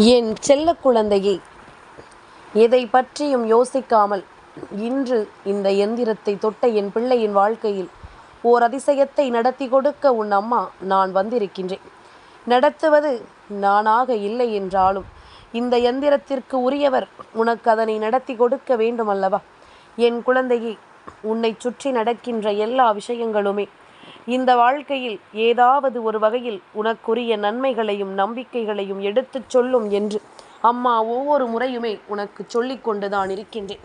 என் செல்ல குழந்தையே எதை பற்றியும் யோசிக்காமல் இன்று இந்த எந்திரத்தை தொட்ட என் பிள்ளையின் வாழ்க்கையில் ஓர் அதிசயத்தை நடத்தி கொடுக்க உன் அம்மா நான் வந்திருக்கின்றேன். நடத்துவது நானாக இல்லை என்றாலும் இந்த எந்திரத்திற்கு உரியவர் உனக்கு அதனை நடத்தி கொடுக்க வேண்டும் அல்லவா என் குழந்தையே உன்னை சுற்றி நடக்கின்ற எல்லா விஷயங்களுமே இந்த வாழ்க்கையில் ஏதாவது ஒரு வகையில் உனக்குரிய நன்மைகளையும் நம்பிக்கைகளையும் எடுத்துச் சொல்லும் என்று அம்மா ஒவ்வொரு முறையுமே உனக்கு சொல்லிக்கொண்டுதான் இருக்கின்றேன்.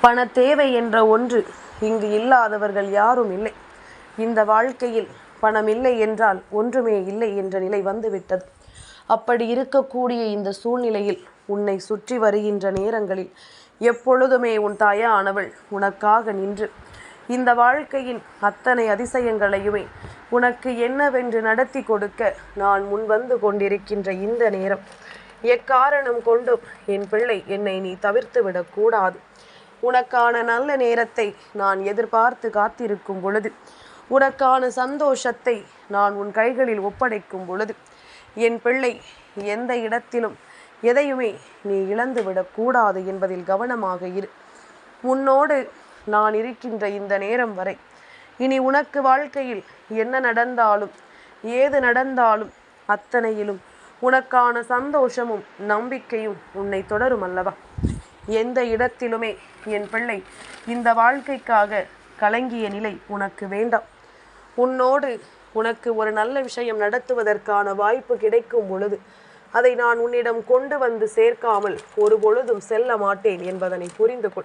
பண தேவை என்ற ஒன்று இங்கு இல்லாதவர்கள் யாரும் இல்லை. இந்த வாழ்க்கையில் பணம் இல்லை என்றால் ஒன்றுமே இல்லை என்ற நிலை வந்துவிட்டது. அப்படி இருக்கக்கூடிய இந்த சூழ்நிலையில் உன்னை சுற்றி வருகின்ற நேரங்களில் எப்பொழுதுமே உன் தாயானவள் உனக்காக நின்று இந்த வாழ்க்கையின் அத்தனை அதிசயங்களையுமே உனக்கு என்னவென்று நடத்தி கொடுக்க நான் முன்வந்து கொண்டிருக்கின்ற இந்த நேரம். எக்காரணம் கொண்டும் என் பிள்ளை என்னை நீ தவிர்த்து விடக்கூடாது உனக்கான நல்ல நேரத்தை நான் எதிர்பார்த்து காத்திருக்கும் பொழுது உனக்கான சந்தோஷத்தை நான் உன் கைகளில் ஒப்படைக்கும் பொழுது என் பிள்ளை எந்த இடத்திலும் எதையுமே நீ இழந்து விடக்கூடாது என்பதில் கவனமாக இரு. உன்னோடு நான் இருக்கின்ற இந்த நேரம் வரை. இனி உனக்கு வாழ்க்கையில் என்ன நடந்தாலும் ஏது நடந்தாலும் அத்தனையிலும் உனக்கான சந்தோஷமும் நம்பிக்கையும் உன்னை தொடரும் அல்லவா? எந்த இடத்திலுமே என் பிள்ளை இந்த வாழ்க்கைக்காக கலங்கிய நிலை உனக்கு வேண்டாம். உன்னோடு உனக்கு ஒரு நல்ல விஷயம் நடத்துவதற்கான வாய்ப்பு கிடைக்கும் பொழுது அதை நான் உன்னிடம் கொண்டு வந்து சேர்க்காமல் ஒரு பொழுதும் செல்ல மாட்டேன் என்பதனை புரிந்து கொள்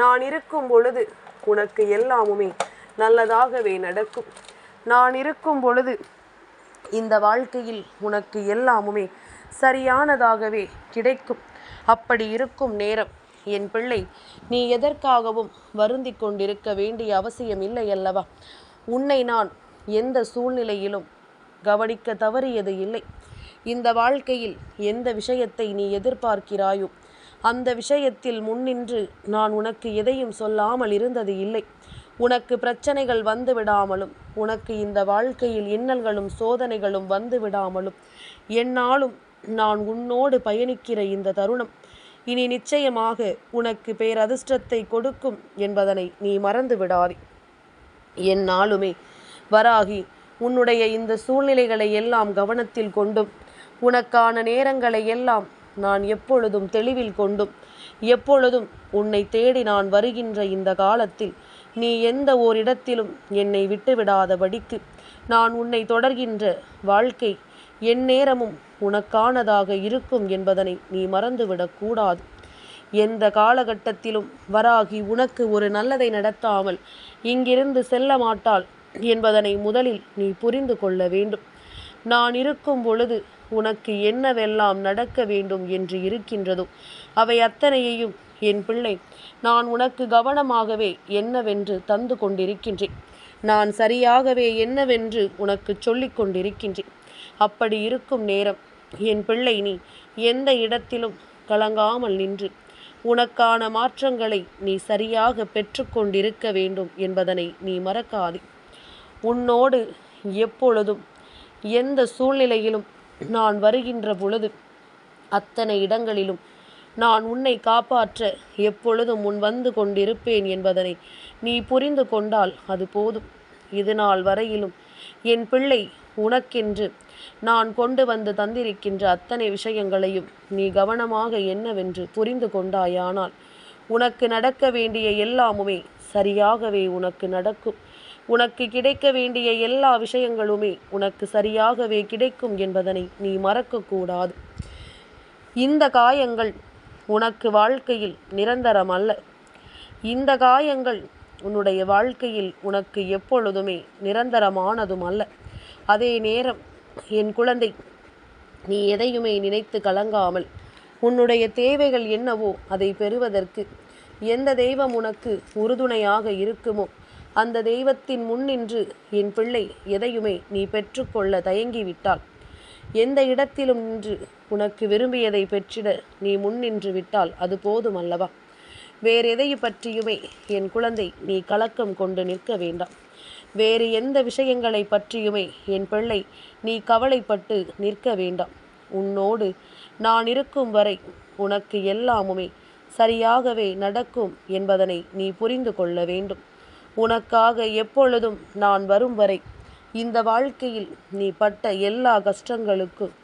நான் இருக்கும் பொழுது உனக்கு எல்லாமுமே நல்லதாகவே நடக்கும். நான் இருக்கும் பொழுது இந்த வாழ்க்கையில் உனக்கு எல்லாமுமே சரியானதாகவே கிடைக்கும். அப்படி இருக்கும் நேரம் என் பிள்ளை நீ எதற்காகவும் வருந்தி கொண்டிருக்க வேண்டிய அவசியம் இல்லை அல்லவா? உன்னை நான் எந்த சூழ்நிலையிலும் கவனிக்க தவறியது இல்லை. இந்த வாழ்க்கையில் எந்த விஷயத்தை நீ எதிர்பார்க்கிறாயோ அந்த விஷயத்தில் முன்னின்று நான் உனக்கு எதையும் சொல்லாமல் இருந்தது இல்லை. உனக்கு பிரச்சனைகள் வந்து விடாமலும் உனக்கு இந்த வாழ்க்கையில் இன்னல்களும் சோதனைகளும் வந்து விடாமலும் என்னாலும் நான் உன்னோடு பயணிக்கிற இந்த தருணம். இனி நிச்சயமாக உனக்கு பேரதிர்ஷ்டத்தை கொடுக்கும் என்பதனை நீ மறந்து விடாதே. என்னாலுமே வராகி உன்னுடைய இந்த சூழ்நிலைகளை எல்லாம் கவனத்தில் கொண்டும் உனக்கான நேரங்களை எல்லாம் நான் எப்பொழுதும் தெளிவில் கொண்டும் எப்பொழுதும் உன்னை தேடி நான் வருகின்ற இந்த காலத்தில் நீ எந்த ஓரிடத்திலும் என்னை விட்டுவிடாதபடிக்கு நான் உன்னை தொடர்கின்ற வாழ்க்கை என் நேரமும் உனக்கானதாக இருக்கும் என்பதனை நீ மறந்துவிடக்கூடாது எந்த காலகட்டத்திலும் வராகி உனக்கு ஒரு நல்லதை நடத்தாமல் இங்கிருந்து செல்ல மாட்டாள் என்பதனை முதலில் நீ புரிந்து கொள்ள வேண்டும். நான் இருக்கும் பொழுது உனக்கு என்னவெல்லாம் நடக்க வேண்டும் என்று இருக்கின்றதோ அவை அத்தனையையும் என் பிள்ளை நான் உனக்கு கவனமாகவே என்னவென்று தந்து கொண்டிருக்கின்றேன். நான் சரியாகவே என்னவென்று உனக்கு சொல்லிக் கொண்டிருக்கின்றேன். அப்படி இருக்கும் நேரம் என் பிள்ளை நீ எந்த இடத்திலும் கலங்காமல் நின்று உனக்கான மாற்றங்களை நீ சரியாக பெற்றுக்கொண்டிருக்க வேண்டும் என்பதனை நீ மறக்காதே. உன்னோடு எப்பொழுதும் எந்த சூழ்நிலையிலும் நான் வருகின்ற பொழுது அத்தனை இடங்களிலும் நான் உன்னை காப்பாற்ற எப்பொழுதும் முன் வந்து கொண்டிருப்பேன் என்பதனை நீ புரிந்து கொண்டால் அது போதும். இது நாள் வரையிலும் என் பிள்ளை உனக்கென்று நான் கொண்டு வந்து தந்திருக்கின்ற அத்தனை விஷயங்களையும் நீ கவனமாக என்னவென்று புரிந்து கொண்டாயானால் உனக்கு நடக்க வேண்டிய எல்லாமுமே சரியாகவே உனக்கு நடக்கும். உனக்கு கிடைக்க வேண்டிய எல்லா விஷயங்களுமே உனக்கு சரியாகவே கிடைக்கும் என்பதனை நீ மறக்கக்கூடாது. இந்த காயங்கள் உனக்கு வாழ்க்கையில் நிரந்தரம் அல்ல. இந்த காயங்கள் உன்னுடைய வாழ்க்கையில் உனக்கு எப்பொழுதுமே நிரந்தரமானதும் அல்ல. அதே நேரம் என் குழந்தை நீ எதையுமே நினைத்து கலங்காமல் உன்னுடைய தேவைகள் என்னவோ அதை பெறுவதற்கு எந்த தெய்வம் உனக்கு உறுதுணையாக இருக்குமோ அந்த தெய்வத்தின் முன்னின்று என் பிள்ளை எதையுமே நீ பெற்றுக்கொள்ள தயங்கிவிட்டால். எந்த இடத்திலும் நின்று உனக்கு விரும்பியதை பெற்றிட நீ முன்னின்று விட்டால் அது போதும் அல்லவா? வேறெதையை பற்றியுமே என் குழந்தை நீ கலக்கம் கொண்டு நிற்க வேண்டாம். வேறு எந்த விஷயங்களை பற்றியுமே என் பிள்ளை நீ கவலைப்பட்டு நிற்க வேண்டாம். உன்னோடு நான் இருக்கும் வரை உனக்கு எல்லாமுமே சரியாகவே நடக்கும் என்பதனை நீ புரிந்து கொள்ள வேண்டும். உனக்காக எப்பொழுதும் நான் வரும் வரை. இந்த வாழ்க்கையில் நீ பட்ட எல்லா கஷ்டங்களுக்கும்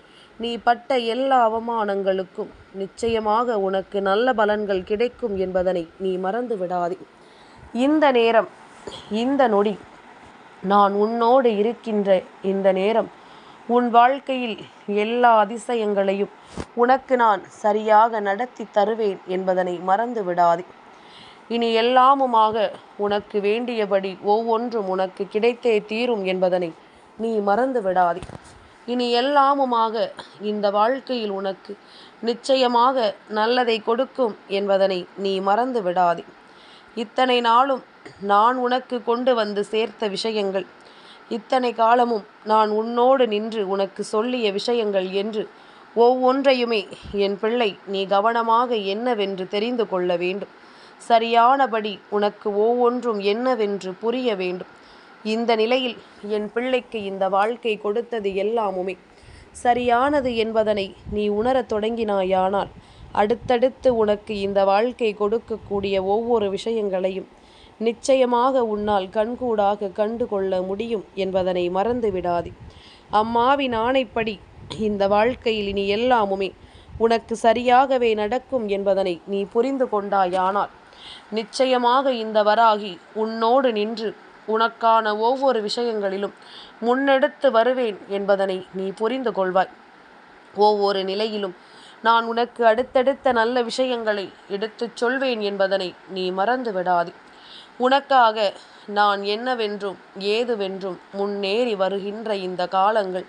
நீ பட்ட எல்லா அவமானங்களுக்கும் நிச்சயமாக உனக்கு நல்ல பலன்கள் கிடைக்கும் என்பதனை நீ மறந்து விடாதே. இந்த நேரம் இந்த நொடி நான் உன்னோடு இருக்கின்ற இந்த நேரம் உன் வாழ்க்கையில் எல்லா அதிசயங்களையும் உனக்கு நான் சரியாக நடத்தி தருவேன் என்பதனை மறந்து விடாதே. இனி எல்லாமுமாக உனக்கு வேண்டியபடி ஒவ்வொன்றும் உனக்கு கிடைத்தே தீரும் என்பதனை நீ மறந்து விடாதே. இனி எல்லாமுமாக இந்த வாழ்க்கையில் உனக்கு நிச்சயமாக நல்லதை கொடுக்கும் என்பதனை நீ மறந்து விடாதே. இத்தனை நாளும் நான் உனக்கு கொண்டு வந்து சேர்த்த விஷயங்கள் இத்தனை காலமும் நான் உன்னோடு நின்று உனக்கு சொல்லிய விஷயங்கள் என்று ஒவ்வொன்றையுமே என் பிள்ளை நீ கவனமாக என்னவென்று தெரிந்து கொள்ள வேண்டும். சரியானபடி உனக்கு ஒவ்வொன்றும் என்னவென்று புரிய வேண்டும். இந்த நிலையில் என் பிள்ளைக்கு இந்த வாழ்க்கை கொடுத்தது எல்லாமுமே. சரியானது என்பதனை நீ உணரத் தொடங்கினாயானால் அடுத்தடுத்து உனக்கு இந்த வாழ்க்கை கொடுக்கக்கூடிய ஒவ்வொரு விஷயங்களையும் நிச்சயமாக உன்னால் கண்கூடாக கண்டு கொள்ள முடியும் என்பதனை மறந்துவிடாதே. அம்மாவின் ஆணைப்படி இந்த வாழ்க்கையில் இனி எல்லாமுமே உனக்கு சரியாகவே நடக்கும் என்பதனை நீ புரிந்து கொண்டாயானால் நிச்சயமாக இந்த வராகி உன்னோடு நின்று உனக்கான ஒவ்வொரு விஷயங்களிலும் முன்னெடுத்து வருவேன் என்பதனை நீ புரிந்து கொள்வாய். ஒவ்வொரு நிலையிலும் நான் உனக்கு அடுத்தடுத்த நல்ல விஷயங்களை எடுத்துச் சொல்வேன் என்பதனை நீ மறந்து விடாதே. உனக்காக நான் என்னவென்றும் ஏதுவென்றும் முன்னேறி வருகின்ற இந்த காலங்கள்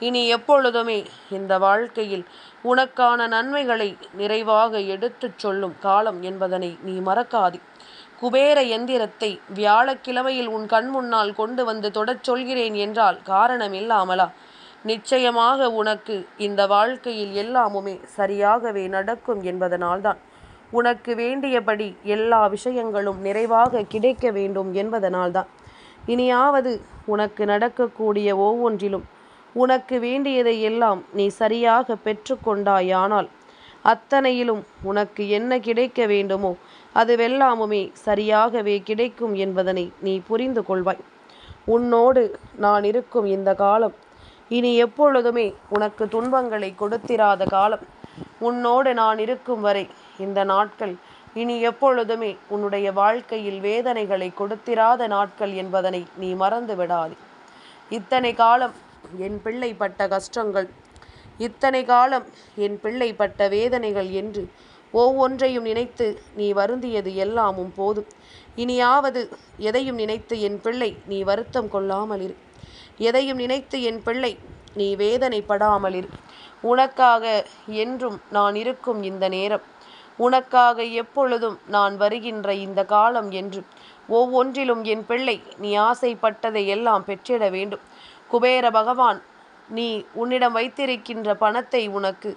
இனி எப்பொழுதுமே இந்த வாழ்க்கையில் உனக்கான நன்மைகளை நிறைவாக எடுத்துச் சொல்லும் காலம் என்பதனை நீ மறக்காதே. குபேர எந்திரத்தை வியாழக்கிழமையில் உன் கண் முன்னால் கொண்டு வந்து தொடச் சொல்கிறேன் என்றால் காரணம் இல்லாமலா? நிச்சயமாக உனக்கு இந்த வாழ்க்கையில் எல்லாமுமே சரியாகவே நடக்கும் என்பதனால்தான். உனக்கு வேண்டியபடி எல்லா விஷயங்களும் நிறைவாக கிடைக்க வேண்டும் என்பதனால்தான். இனியாவது உனக்கு நடக்கக்கூடிய ஒவ்வொன்றிலும் உனக்கு வேண்டியதை எல்லாம் நீ சரியாக பெற்றுக்கொண்டாயானால் அத்தனையிலும் உனக்கு என்ன கிடைக்க வேண்டுமோ அதுவெல்லாமுமே சரியாகவே கிடைக்கும் என்பதனை நீ புரிந்து கொள்வாய். உன்னோடு நான் இருக்கும் இந்த காலம் இனி எப்பொழுதுமே உனக்கு துன்பங்களை கொடுத்திராத காலம். உன்னோடு நான் இருக்கும் வரை இந்த நாட்கள் இனி எப்பொழுதுமே உன்னுடைய வாழ்க்கையில் வேதனைகளை கொடுத்திராத நாட்கள் என்பதனை நீ மறந்து விடாதே இத்தனை காலம் என் பிள்ளை பட்ட கஷ்டங்கள். இத்தனை காலம் என் பிள்ளை பட்ட வேதனைகள் என்று ஒவ்வொன்றையும் நினைத்து நீ வருந்தியது எல்லாமும் போதும். இனியாவது எதையும் நினைத்து என் பிள்ளை நீ வருத்தம் கொள்ளாமல் இரு. எதையும் நினைத்து என் பிள்ளை நீ வேதனைப்படாமல் இரு. உனக்காக என்றும் நான் இருக்கும் இந்த நேரம். உனக்காக எப்பொழுதும் நான் வருகின்ற இந்த காலம் என்று ஒவ்வொன்றிலும் என் பிள்ளை நீ ஆசைப்பட்டதை எல்லாம் பெற்றிட வேண்டும். குபேர பகவான் நீ உன்னிடம் வைத்திருக்கின்ற பணத்தை உனக்கு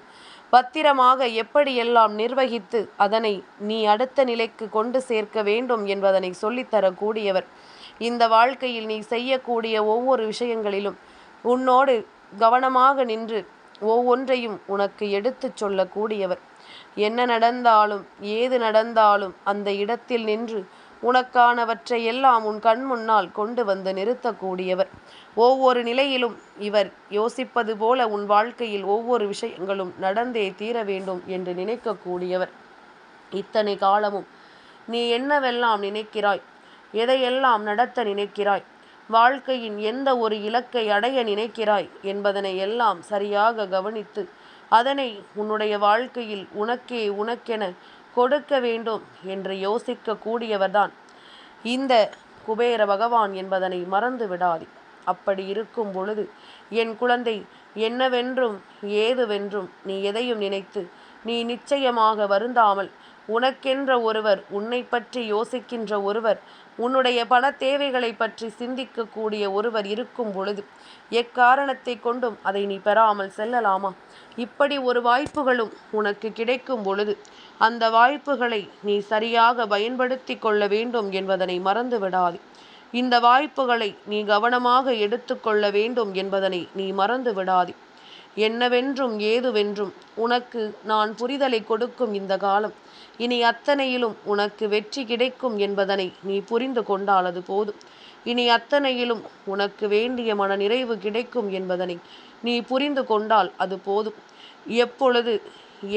பத்திரமாக எப்படியெல்லாம் நிர்வகித்து அதனை நீ அடுத்த நிலைக்கு கொண்டு சேர்க்க வேண்டும் என்பதனை சொல்லித்தரக்கூடியவர். இந்த வாழ்க்கையில் நீ செய்யக்கூடிய ஒவ்வொரு விஷயங்களிலும் உன்னோடு கவனமாக நின்று ஒவ்வொன்றையும் உனக்கு எடுத்துச் சொல்லக்கூடியவர். என்ன நடந்தாலும் ஏது நடந்தாலும் அந்த இடத்தில் நின்று உனக்கானவற்றை எல்லாம் உன் கண் முன்னால் கொண்டு வந்து நிறுத்தக்கூடியவர். ஒவ்வொரு நிலையிலும் இவர் யோசிப்பது போல உன் வாழ்க்கையில் ஒவ்வொரு விஷயங்களும் நடந்தே தீர வேண்டும் என்று நினைக்கக்கூடியவர். இத்தனை காலமும் நீ என்னவெல்லாம் நினைக்கிறாய்? எதையெல்லாம் நடத்த நினைக்கிறாய்? வாழ்க்கையின் எந்த ஒரு இலக்கை அடைய நினைக்கிறாய் என்பதனை எல்லாம் சரியாக கவனித்து அதனை உன்னுடைய வாழ்க்கையில் உனக்கே உனக்கென கொடுக்க வேண்டும் என்று யோசிக்க கூடியவர்தான் இந்த குபேர பகவான் என்பதனை மறந்து விடாதே. அப்படி இருக்கும் பொழுது என் குழந்தை என்னவென்றும் ஏதுவென்றும் நீ எதையும் நினைத்து நீ நிச்சயமாக வருந்தாமல். உனக்கென்ற ஒருவர் உன்னை பற்றி யோசிக்கின்ற ஒருவர் உன்னுடைய பண தேவைகளை பற்றி சிந்திக்கக்கூடிய ஒருவர் இருக்கும் பொழுது எக்காரணத்தை கொண்டும் அதை நீ பெறாமல் செல்லலாமா? இப்படி ஒரு வாய்ப்புகளும் உனக்கு கிடைக்கும் பொழுது அந்த வாய்ப்புகளை நீ சரியாக பயன்படுத்தி கொள்ள வேண்டும் என்பதனை மறந்து விடாது இந்த வாய்ப்புகளை நீ கவனமாக எடுத்துக்கொள்ள வேண்டும் என்பதனை நீ மறந்து விடாதே என்னவென்றும் ஏதுவென்றும் உனக்கு நான் புரிதலை கொடுக்கும் இந்த காலம். இனி அத்தனையிலும் உனக்கு வெற்றி கிடைக்கும் என்பதனை நீ புரிந்து கொண்டால் அது போதும். இனி அத்தனையிலும் உனக்கு வேண்டிய மன நிறைவு கிடைக்கும் என்பதனை நீ புரிந்து கொண்டால் அது போதும். எப்பொழுது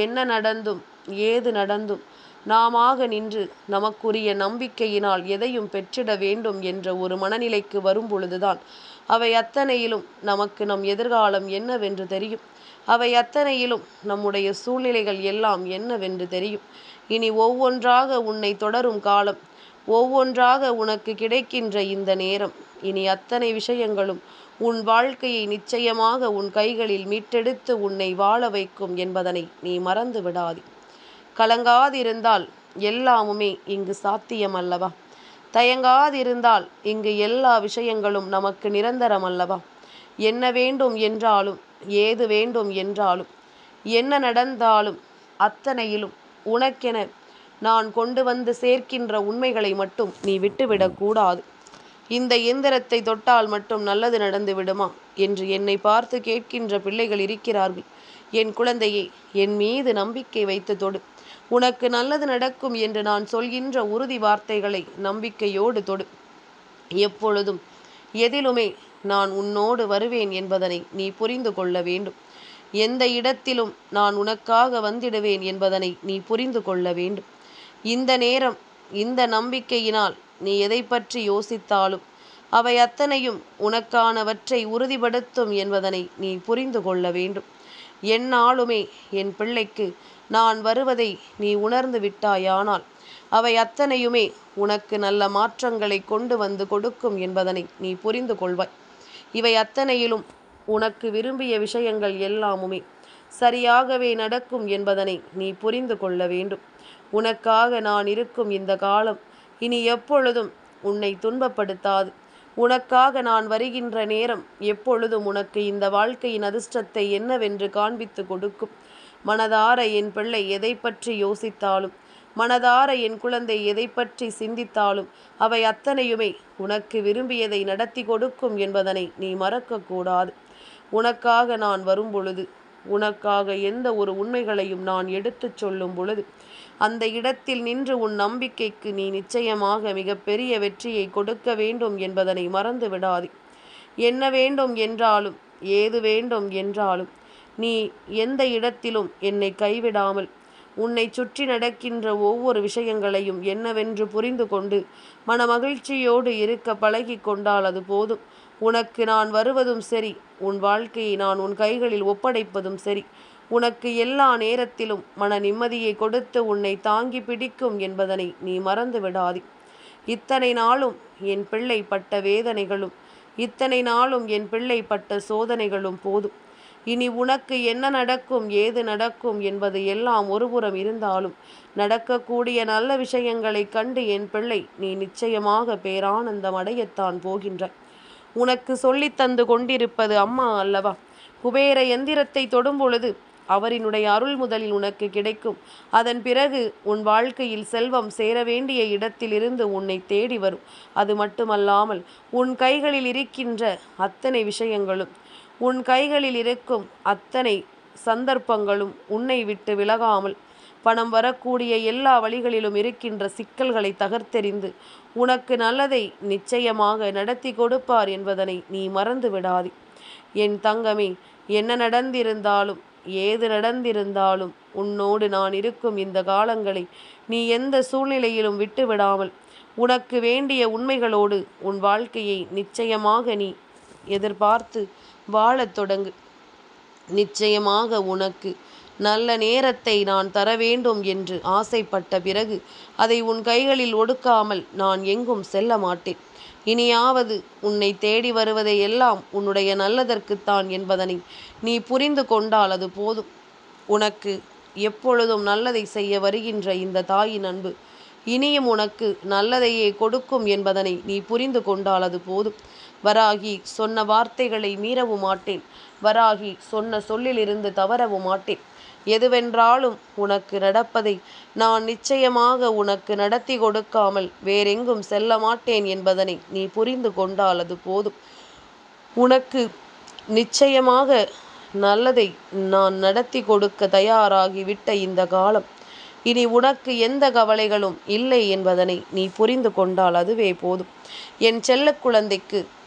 என்ன நடந்தும் ஏது நடந்தும் நாமாக நின்று நமக்குரிய நம்பிக்கையினால் எதையும் பெற்றிட வேண்டும் என்ற ஒரு மனநிலைக்கு வரும் பொழுதுதான் அவை அத்தனையிலும் நமக்கு நம் எதிர்காலம் என்னவென்று தெரியும். அவை அத்தனையிலும் நம்முடைய சூழ்நிலைகள் எல்லாம் என்னவென்று தெரியும். இனி ஒவ்வொன்றாக உன்னை தொடரும் காலம் ஒவ்வொன்றாக உனக்கு கிடைக்கின்ற இந்த நேரம். இனி அத்தனை விஷயங்களும் உன் வாழ்க்கையை நிச்சயமாக உன் கைகளில் மீட்டெடுத்து உன்னை வாழ வைக்கும் என்பதனை நீ மறந்து விடாதே கலங்காதிருந்தால் எல்லாமுமே இங்கு சாத்தியம் அல்லவா தயங்காதிருந்தால் இங்கு எல்லா விஷயங்களும் நமக்கு நிரந்தரம் அல்லவா என்ன வேண்டும் என்றாலும் ஏது வேண்டும் என்றாலும் என்ன நடந்தாலும் அத்தனையிலும் உனக்கென நான் கொண்டு வந்து சேர்க்கின்ற உண்மைகளை மட்டும் நீ விட்டுவிடக்கூடாது இந்த எந்திரத்தை தொட்டால் மட்டும் நல்லது நடந்து விடுமா? என்று என்னை பார்த்து கேட்கின்ற பிள்ளைகள் இருக்கிறார்கள். என் குழந்தையை என் மீது நம்பிக்கை வைத்து தொடு. உனக்கு நல்லது நடக்கும் என்று நான் சொல்கின்ற உறுதி வார்த்தைகளை நம்பிக்கையோடு தொடு. எப்பொழுதும் எதிலுமே நான் உன்னோடு வருவேன் என்பதனை நீ புரிந்து கொள்ள வேண்டும். எந்த இடத்திலும் நான் உனக்காக வந்திடுவேன் என்பதனை நீ புரிந்து கொள்ள வேண்டும். இந்த நேரம் இந்த நம்பிக்கையினால் நீ எதை பற்றி யோசித்தாலும் அவை அத்தனையும் உனக்கானவற்றை உறுதிப்படுத்தும் என்பதனை நீ புரிந்து கொள்ள வேண்டும். என்னாலுமே என் பிள்ளைக்கு நான் வருவதை நீ உணர்ந்து விட்டாயானால் அவை அத்தனையுமே உனக்கு நல்ல மாற்றங்களை கொண்டு வந்து கொடுக்கும் என்பதனை நீ புரிந்து கொள்வாய். இவை அத்தனையிலும் உனக்கு விரும்பிய விஷயங்கள் எல்லாமுமே சரியாகவே நடக்கும் என்பதனை நீ புரிந்து கொள்ள வேண்டும். உனக்காக நான் இருக்கும் இந்த காலம் இனி எப்பொழுதும் உன்னை துன்பப்படுத்தாது. உனக்காக நான் வருகின்ற நேரம் எப்பொழுதும் உனக்கு இந்த வாழ்க்கையின் அதிர்ஷ்டத்தை என்னவென்று காண்பித்து கொடுக்கும். மனதார என் பிள்ளை எதை பற்றி யோசித்தாலும் மனதார என் குழந்தை எதை பற்றி சிந்தித்தாலும் அவை அத்தனையுமே உனக்கு விரும்பியதை நடத்தி கொடுக்கும் என்பதனை நீ மறக்கக்கூடாது. உனக்காக நான் வரும் பொழுது உனக்காக எந்த ஒரு உண்மைகளையும் நான் எடுத்துச் சொல்லும் பொழுது அந்த இடத்தில் நின்று உன் நம்பிக்கைக்கு நீ நிச்சயமாக மிகப்பெரிய வெற்றியை கொடுக்க வேண்டும் என்பதனை மறந்து விடாது என்ன வேண்டும் என்றாலும் ஏது வேண்டும் என்றாலும் நீ எந்த இடத்திலும் என்னை கைவிடாமல் உன்னை சுற்றி நடக்கின்ற ஒவ்வொரு விஷயங்களையும் என்னவென்று புரிந்து கொண்டு மனமகிழ்ச்சியோடு இருக்க பழகி கொண்டால் அது போதும். உனக்கு நான் வருவதும் சரி உன் வாழ்க்கையை நான் உன் கைகளில் ஒப்படைப்பதும் சரி. உனக்கு எல்லா நேரத்திலும் மன நிம்மதியை கொடுத்து உன்னை தாங்கி பிடிக்கும் என்பதனை நீ மறந்து விடாதே. இத்தனை நாளும் என் பிள்ளை பட்ட வேதனைகளும் இத்தனை நாளும் என் பிள்ளை பட்ட சோதனைகளும் போதும். இனி உனக்கு என்ன நடக்கும் ஏது நடக்கும் என்பது எல்லாம் ஒருபுறம் இருந்தாலும் நடக்கக்கூடிய நல்ல விஷயங்களை கண்டு என் பிள்ளை நீ நிச்சயமாக பேரானந்தம் அடையத்தான் போகின்ற. உனக்கு சொல்லித் தந்து கொண்டிருப்பது அம்மா அல்லவா? குபேர எந்திரத்தை தொடும் பொழுது அவரினுடைய அருள் முதலில் உனக்கு கிடைக்கும். அதன் பிறகு உன் வாழ்க்கையில் செல்வம் சேர வேண்டிய இடத்திலிருந்து உன்னை தேடி வரும். அது மட்டுமல்லாமல் உன் கைகளில் இருக்கின்ற அத்தனை விஷயங்களும் உன் கைகளில் இருக்கும் அத்தனை சந்தர்ப்பங்களும் உன்னை விட்டு விலகாமல் பணம் வரக்கூடிய எல்லா வழிகளிலும் இருக்கின்ற சிக்கல்களை தகர்த்தெறிந்து உனக்கு நல்லதை நிச்சயமாக நடத்தி கொடுப்பார் என்பதனை நீ மறந்து விடாதே. என் தங்கமே என்ன நடந்திருந்தாலும் ஏது நடந்திருந்தாலும் உன்னோடு நான் இருக்கும் இந்த காலங்களை நீ எந்த சூழ்நிலையிலும் விட்டுவிடாமல் உனக்கு வேண்டிய உண்மைகளோடு உன் வாழ்க்கையை நிச்சயமாக நீ எதிர்பார்த்து வாழத் தொடங்கு. நிச்சயமாக உனக்கு நல்ல நேரத்தை நான் தர வேண்டும் என்று ஆசைப்பட்ட பிறகு அதை உன் கைகளில் ஒடுக்காமல் நான் எங்கும் செல்ல மாட்டேன். இனியாவது உன்னை தேடி வருவதை எல்லாம் உன்னுடைய நல்லதற்குத்தான் என்பதனை நீ புரிந்து கொண்டால் அது போதும். உனக்கு எப்பொழுதும் நல்லதை செய்ய வருகின்ற இந்த தாயின் அன்பு இனியும் உனக்கு நல்லதையே கொடுக்கும் என்பதனை நீ புரிந்து கொண்டால் அது போதும். வராகி சொன்ன வார்த்தைகளை மீறவும் மாட்டேன். வராகி சொன்ன சொல்லிலிருந்து தவறவும் மாட்டேன். எதுவென்றாலும் உனக்கு நடப்பதை நான் நிச்சயமாக உனக்கு நடத்தி கொடுக்காமல் வேறெங்கும் செல்ல மாட்டேன் என்பதனை நீ புரிந்து கொண்டால் அது போதும். உனக்கு நிச்சயமாக நல்லதை நான் நடத்தி கொடுக்க தயாராகிவிட்ட இந்த காலம். இனி உனக்கு எந்த கவலைகளும் இல்லை என்பதனை நீ புரிந்து கொண்டால் அதுவே போதும். என் செல்ல குழந்தைக்கு